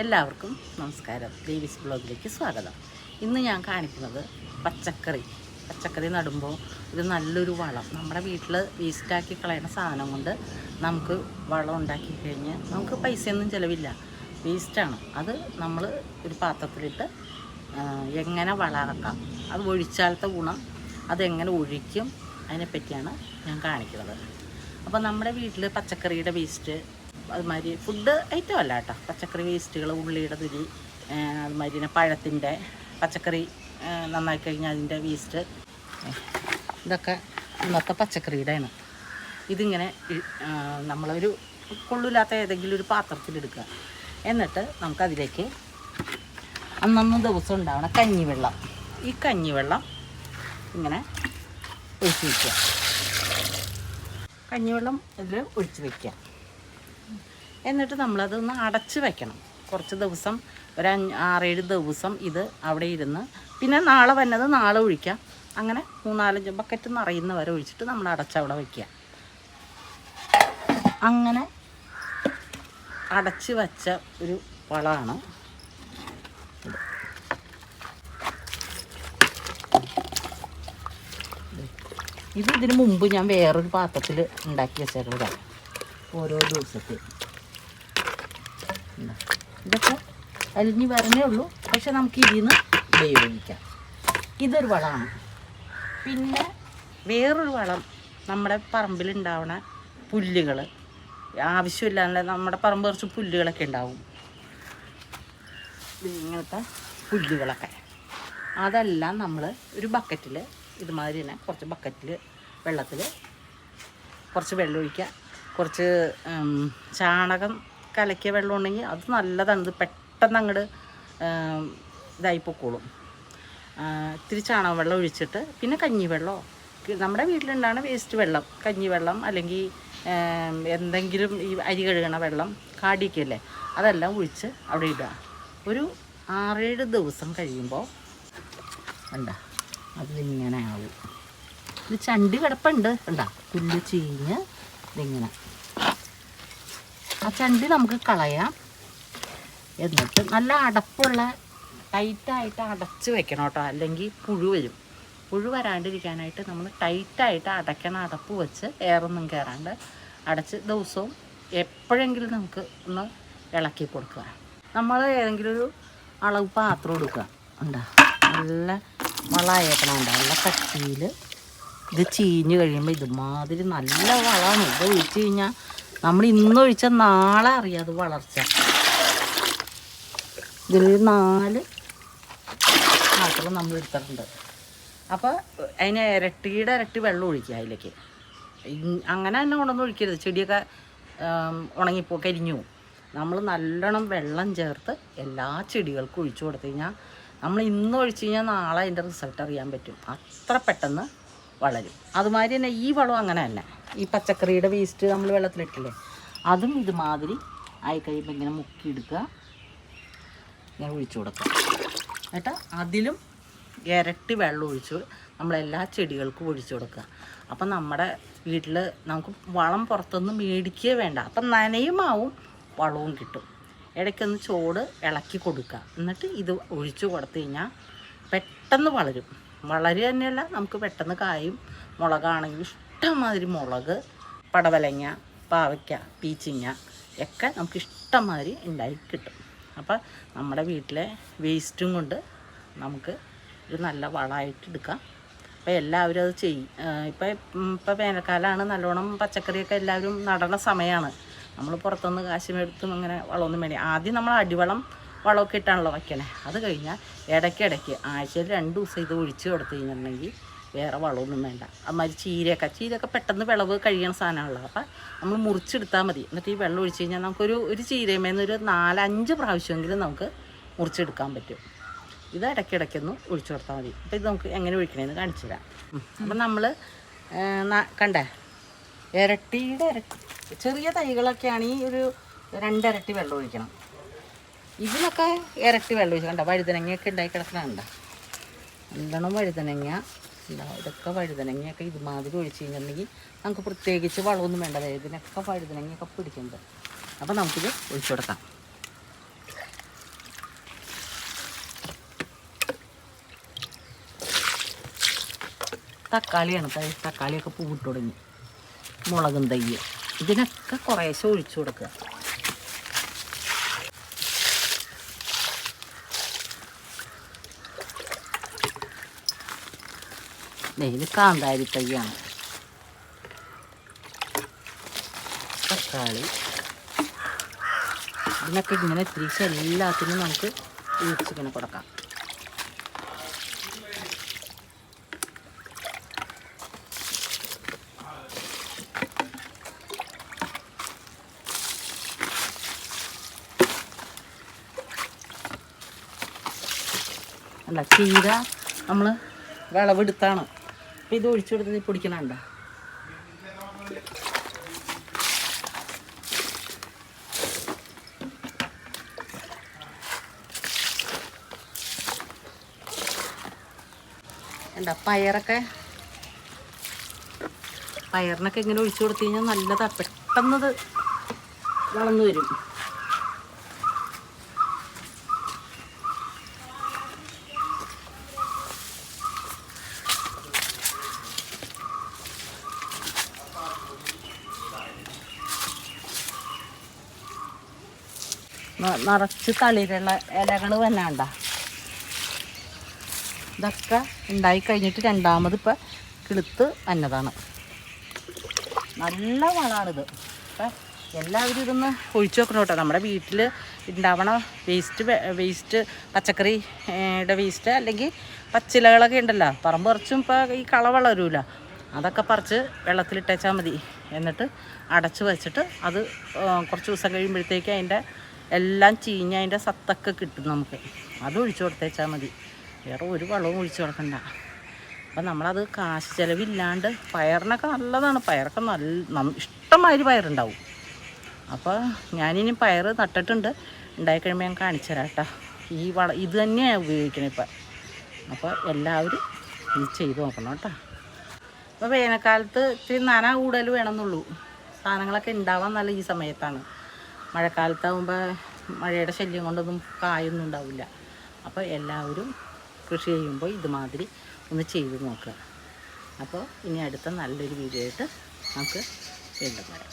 എല്ലാവർക്കും നമസ്കാരം. ദേവീസ് ബ്ലോഗിലേക്ക് സ്വാഗതം. ഇന്ന് ഞാൻ കാണിക്കുന്നത് പച്ചക്കറി. പച്ചക്കറി നടുമ്പോൾ ഇത് നല്ലൊരു വളം. നമ്മുടെ വീട്ടിൽ വേസ്റ്റാക്കി കളയുന്ന സാധനം കൊണ്ട് നമുക്ക് വളം ഉണ്ടാക്കി കഴിഞ്ഞ് നമുക്ക് പൈസയൊന്നും ചിലവില്ല. വേസ്റ്റാണ്. അത് നമ്മൾ ഒരു പാത്രത്തിലിട്ട് എങ്ങനെ വളമാക്കാം അത് ഒഴിച്ചാലത്തെ ഗുണം അതെങ്ങനെ ഒഴിക്കും അതിനെപ്പറ്റിയാണ് ഞാൻ കാണിക്കുന്നത്. അപ്പോൾ നമ്മുടെ വീട്ടിൽ പച്ചക്കറിയുടെ വേസ്റ്റ് അതുമാതിരി ഫുഡ് ഐറ്റം അല്ല കേട്ടോ. പച്ചക്കറി വേസ്റ്റുകൾ ഉള്ളിയുടെ തുരി അതുമാതിരി തന്നെ പഴത്തിന്റെ പച്ചക്കറി നന്നാക്കി കഴിഞ്ഞാൽ അതിന്റെ വേസ്റ്റ്. ഇതൊക്കെ ഇന്നത്തെ പച്ചക്കറിയുടെയാണ്. ഇതിങ്ങനെ നമ്മളൊരു കൊള്ളില്ലാത്ത ഏതെങ്കിലും ഒരു പാത്രത്തിലെടുക്കുക എന്നിട്ട് നമുക്കതിലേക്ക് അന്നന്ന് ദിവസം ഉണ്ടാവണ കഞ്ഞിവെള്ളം. ഈ കഞ്ഞിവെള്ളം ഇങ്ങനെ ഒഴിച്ച് വയ്ക്കുക. കഞ്ഞിവെള്ളം ഇതിൽ ഒഴിച്ച് വയ്ക്കുക. എന്നിട്ട് നമ്മളതൊന്ന് അടച്ച് വെക്കണം. കുറച്ച് ദിവസം ഒരു അഞ്ച് ആറേഴ് ദിവസം ഇത് അവിടെ ഇരുന്ന്. പിന്നെ നാളെ വന്നത് നാളെ ഒഴിക്കാം. അങ്ങനെ മൂന്നാലഞ്ച് ബക്കറ്റ് നിറയുന്ന വരെ ഒഴിച്ചിട്ട് നമ്മൾ അടച്ചവിടെ വയ്ക്കുക അങ്ങനെ അടച്ച് വച്ച ഒരു വളമാണ് ഇത്. ഇതിനു മുമ്പ് ഞാൻ വേറൊരു പാത്രത്തിൽ ഉണ്ടാക്കി വെച്ചേക്കുന്നതാണ് ഓരോ ദിവസത്തിൽ. ഇതാ. ഇതൊക്കെ അലിഞ്ഞ് വരണേ ഉള്ളൂ. പക്ഷെ നമുക്ക് ഇതിൽ നിന്ന് ഉപയോഗിക്കാം. ഇതൊരു വളമാണ്. പിന്നെ വേറൊരു വളം നമ്മുടെ പറമ്പിലുണ്ടാവണ പുല്ലുകൾ. ആവശ്യമില്ലാതെ നമ്മുടെ പറമ്പ് കുറച്ച് പുല്ലുകളൊക്കെ ഉണ്ടാവും. ഇങ്ങനത്തെ പുല്ലുകളൊക്കെ. അതെല്ലാം നമ്മൾ ഒരു ബക്കറ്റിൽ ഇതുമാതിരി തന്നെ കുറച്ച് ബക്കറ്റിൽ വെള്ളത്തിൽ കുറച്ച് വെള്ളം ഒഴിക്കുക. കുറച്ച് ചാണകം കലക്കിയ വെള്ളം ഉണ്ടെങ്കിൽ അത് നല്ലതാണ്. ഇത് പെട്ടെന്ന് അങ്ങോട്ട് ഇതായി പൊക്കോളും. ഇത്തിരി ചാണകം വെള്ളം ഒഴിച്ചിട്ട് പിന്നെ കഞ്ഞിവെള്ളമോ നമ്മുടെ വീട്ടിലുണ്ടാണ് വേസ്റ്റ് വെള്ളം കഞ്ഞിവെള്ളം അല്ലെങ്കിൽ എന്തെങ്കിലും ഈ അരി കഴുകണ വെള്ളം കാടിക്കല്ലേ അതെല്ലാം ഒഴിച്ച് അവിടെ ഇടുക. ഒരു ആറേഴ് ദിവസം കഴിയുമ്പോൾ ഉണ്ട അതിങ്ങനെ ആവും. ഇത് ചണ്ടി കിടപ്പുണ്ട് ഉണ്ടാ പുല്ല് ചീഞ്ഞ് ഇതിങ്ങനെ. ആ ചണ്ടി നമുക്ക് കളയാം. എന്നിട്ട് നല്ല അടപ്പുള്ള ടൈറ്റായിട്ട് അടച്ച് വെക്കണം കേട്ടോ. അല്ലെങ്കിൽ പുഴു വരും. പുഴു വരാണ്ടിരിക്കാനായിട്ട് നമ്മൾ ടൈറ്റായിട്ട് അടയ്ക്കണ. അടപ്പ് വെച്ച് എയറൊന്നും കയറാണ്ട് അടച്ച് ദിവസവും എപ്പോഴെങ്കിലും നമുക്ക് ഒന്ന് ഇളക്കി കൊടുക്കുക. നമ്മൾ ഏതെങ്കിലും ഒരു അളവ് പാത്രം എടുക്കുക. ഉണ്ടോ? നല്ല വളമായേക്കണം ഉണ്ടോ? നല്ല കട്ടിയിൽ ഇത് ചീഞ്ഞ് കഴിയുമ്പോൾ ഇതുമാതിരി നല്ല വളമാണ്. ഇത് ഒഴിച്ച് കഴിഞ്ഞാൽ നമ്മൾ ഇന്ന് ഒഴിച്ചാൽ നാളെ അറിയാം അത് വളർച്ച. ഇതിൽ നാല് പാത്രം നമ്മൾ എടുത്തിട്ടുണ്ട്. അപ്പോൾ അതിന് ഇരട്ടിയുടെ ഇരട്ടി വെള്ളം ഒഴിക്കുക അതിലേക്ക്. അങ്ങനെ തന്നെ കൊണ്ടൊന്നും ഒഴിക്കരുത്. ചെടിയൊക്കെ ഉണങ്ങിപ്പോ കരിഞ്ഞു നമ്മൾ നല്ലോണം വെള്ളം ചേർത്ത് എല്ലാ ചെടികൾക്കും ഒഴിച്ചു കൊടുത്തു കഴിഞ്ഞാൽ നമ്മൾ ഇന്ന് ഒഴിച്ചു കഴിഞ്ഞാൽ നാളെ അതിന്റെ റിസൾട്ട് അറിയാൻ പറ്റും. അത്ര പെട്ടെന്ന് വളരും. അതുമാതിരി തന്നെ ഈ വളം അങ്ങനെ തന്നെ. ഈ പച്ചക്കറിയുടെ വേസ്റ്റ് നമ്മൾ വെള്ളത്തിലിട്ടില്ലേ? അതും ഇതുമാതിരി ആയി കഴിയുമ്പോൾ ഇങ്ങനെ മുക്കിയെടുക്കുക. ഞാൻ ഒഴിച്ചു കൊടുക്കുക കേട്ടോ അതിലും ഇരട്ടി വെള്ളം ഒഴിച്ച് നമ്മളെല്ലാ ചെടികൾക്കും ഒഴിച്ചു കൊടുക്കുക. അപ്പം നമ്മുടെ വീട്ടിൽ നമുക്ക് വളം പുറത്തുനിന്ന് മേടിക്കുകയേ വേണ്ട. അപ്പം നനയുമാവും വളവും കിട്ടും. ഇടയ്ക്കൊന്ന് ചോട് ഇളക്കി കൊടുക്കുക. എന്നിട്ട് ഇത് ഒഴിച്ചു കൊടുത്തു കഴിഞ്ഞാൽ പെട്ടെന്ന് വളരും. വളരുക തന്നെയല്ല നമുക്ക് പെട്ടെന്ന് കായും മുളകാണെങ്കിൽ ഇഷ്ടംമാതിരി മുളക് പടവലങ്ങ പാവയ്ക്ക പീച്ചിങ്ങ ഒക്കെ നമുക്ക് ഇഷ്ടംമാതിരി ഉണ്ടായി കിട്ടും. അപ്പോൾ നമ്മുടെ വീട്ടിലെ വേസ്റ്റും കൊണ്ട് നമുക്ക് ഒരു നല്ല വളമായിട്ട് എടുക്കാം. അപ്പോൾ എല്ലാവരും അത് ചെയ്യും ഇപ്പോൾ ഇപ്പോൾ വേനൽക്കാലമാണ് നല്ലോണം പച്ചക്കറിയൊക്കെ എല്ലാവരും നടണ സമയമാണ് നമ്മൾ പുറത്തുനിന്ന് കാശ് മേടിച്ചും അങ്ങനെ വളമൊന്നും വേണ്ടി ആദ്യം നമ്മൾ അടിവളം വളമൊക്കെ ഇട്ടാണല്ലോ വയ്ക്കണേ. അത് കഴിഞ്ഞാൽ ഇടയ്ക്കിടയ്ക്ക് ആഴ്ചയിൽ രണ്ട് ദിവസം ഇത് ഒഴിച്ച് കൊടുത്തു കഴിഞ്ഞിട്ടുണ്ടെങ്കിൽ വേറെ വളമൊന്നും വേണ്ട. അമ്മാതിരി ചീരയൊക്കെ ചീരയൊക്കെ പെട്ടെന്ന് വിളവ് കഴിയണ സാധനമാണല്ലോ. അപ്പം നമ്മൾ മുറിച്ചെടുത്താൽ മതി. എന്നിട്ട് ഈ വെള്ളം ഒഴിച്ച് കഴിഞ്ഞാൽ നമുക്കൊരു ഒരു ചീരമേന്ന് ഒരു നാലഞ്ച് പ്രാവശ്യമെങ്കിലും നമുക്ക് മുറിച്ചെടുക്കാൻ പറ്റും. ഇത് ഇടയ്ക്കിടയ്ക്കൊന്ന് ഒഴിച്ചു കൊടുത്താൽ മതി. അപ്പോൾ ഇത് നമുക്ക് എങ്ങനെ ഒഴിക്കണമെന്ന് കാണിച്ചു തരാം. അപ്പം നമ്മൾ കണ്ടേ? ഇരട്ടിയുടെ ഇരട്ടി ചെറിയ തൈകളൊക്കെയാണ് ഈ ഒരു രണ്ടിരട്ടി വെള്ളം ഒഴിക്കണം. ഇതിനൊക്കെ ഇരട്ടി വെള്ളം ഒഴിച്ചു കണ്ടോ? വഴുതനങ്ങയൊക്കെ ഉണ്ടായി കിടക്കണം കണ്ടോ? നല്ലോണം വഴുതനങ്ങ. ഉണ്ടാവും. ഇതൊക്കെ വഴുതനങ്ങയൊക്കെ ഇതുമാതിരി ഒഴിച്ച് കഴിഞ്ഞിട്ടുണ്ടെങ്കിൽ നമുക്ക് പ്രത്യേകിച്ച് വളമൊന്നും വേണ്ട. ഇതിനൊക്കെ വഴുതനങ്ങയൊക്കെ പിടിക്കുന്നത് അപ്പം നമുക്കിത് ഒഴിച്ചു കൊടുക്കാം. തക്കാളിയാണ് തക്കാളിയൊക്കെ പൂവിട്ട് തുടങ്ങി. മുളകും തയ്യ് ഇതിനൊക്കെ കുറേശ്ശെ ഒഴിച്ചു കൊടുക്കുക. ഇത് കാന്താരി തൈയാണ് തക്കാളി ഇതിനൊക്കെ ഇങ്ങനെ തിരിച്ച് എല്ലാത്തിനും നമുക്ക് ഒഴിച്ചിങ്ങനെ കൊടുക്കാം അല്ല ചീര നമ്മൾ വിളവെടുത്താണ്. അപ്പം ഇത് ഒഴിച്ചു കൊടുത്ത് പൊടിക്കണണ്ട? എന്താ പയറൊക്കെ? പയറിനൊക്കെ ഇങ്ങനെ ഒഴിച്ചു കൊടുത്തു കഴിഞ്ഞാൽ നല്ലതാണ് പെട്ടെന്നത് വളർന്നു വരും. നിറച്ച് തളിരുള്ള ഇലകൾ തന്നെ ഉണ്ട ഇതൊക്കെ ഉണ്ടായി കഴിഞ്ഞിട്ട് രണ്ടാമത് ഇപ്പം കിളുത്ത് വന്നതാണ്. നല്ല വളമാണിത് അപ്പം എല്ലാവരും ഇതൊന്ന് ഒഴിച്ചു നോക്കണം കേട്ടോ. നമ്മുടെ വീട്ടിൽ ഉണ്ടാവണ വേസ്റ്റ് വേസ്റ്റ് പച്ചക്കറിയുടെ വേസ്റ്റ് അല്ലെങ്കിൽ പച്ചിലകളൊക്കെ ഉണ്ടല്ലോ. പറമ്പ് പറിച്ചും ഇപ്പോൾ ഈ കള വളരൂല. അതൊക്കെ പറിച്ച് വെള്ളത്തിലിട്ടേച്ചാൽ മതി. എന്നിട്ട് അടച്ച് വെച്ചിട്ട് അത് കുറച്ച് ദിവസം കഴിയുമ്പോഴത്തേക്ക് അതിന്റെ എല്ലാം ചീഞ്ഞ് അതിന്റെ സത്തൊക്കെ കിട്ടും നമുക്ക്. അത് ഒഴിച്ചു കൊടുത്തേച്ചാൽ മതി. വേറെ ഒരു വളവും ഒഴിച്ചു കൊടുക്കണ്ട. അപ്പം നമ്മളത് കാശ് ചിലവില്ലാണ്ട് പയറിനൊക്കെ നല്ലതാണ്. പയറൊക്കെ നല്ല ഇഷ്ടമായൊരു പയറുണ്ടാവും. അപ്പോൾ ഞാനിനി പയർ നട്ടിട്ടുണ്ട്. ഉണ്ടായിക്കഴിയുമ്പോൾ ഞാൻ കാണിച്ചു തരാം കേട്ടോ. ഈ വള ഇത് തന്നെയാണ് ഉപയോഗിക്കണത് ഇപ്പം. അപ്പോൾ എല്ലാവരും ഇത് ചെയ്ത് നോക്കണം കേട്ടോ. അപ്പോൾ വേനൽക്കാലത്ത് ഇത്തിരി നന കൂടുതൽ വേണമെന്നുള്ളൂ. സാധനങ്ങളൊക്കെ ഉണ്ടാവാൻ നല്ല ഈ സമയത്താണ്. മഴക്കാലത്താകുമ്പോൾ മഴയുടെ ശല്യം കൊണ്ടൊന്നും കായൊന്നും ഉണ്ടാവില്ല. അപ്പോൾ എല്ലാവരും കൃഷി ചെയ്യുമ്പോൾ ഇതുമാതിരി ഒന്ന് ചെയ്ത് നോക്കുക. അപ്പോൾ ഇനി അടുത്ത നല്ലൊരു വീഡിയോ ആയിട്ട് നമുക്ക് വീണ്ടും വരാം.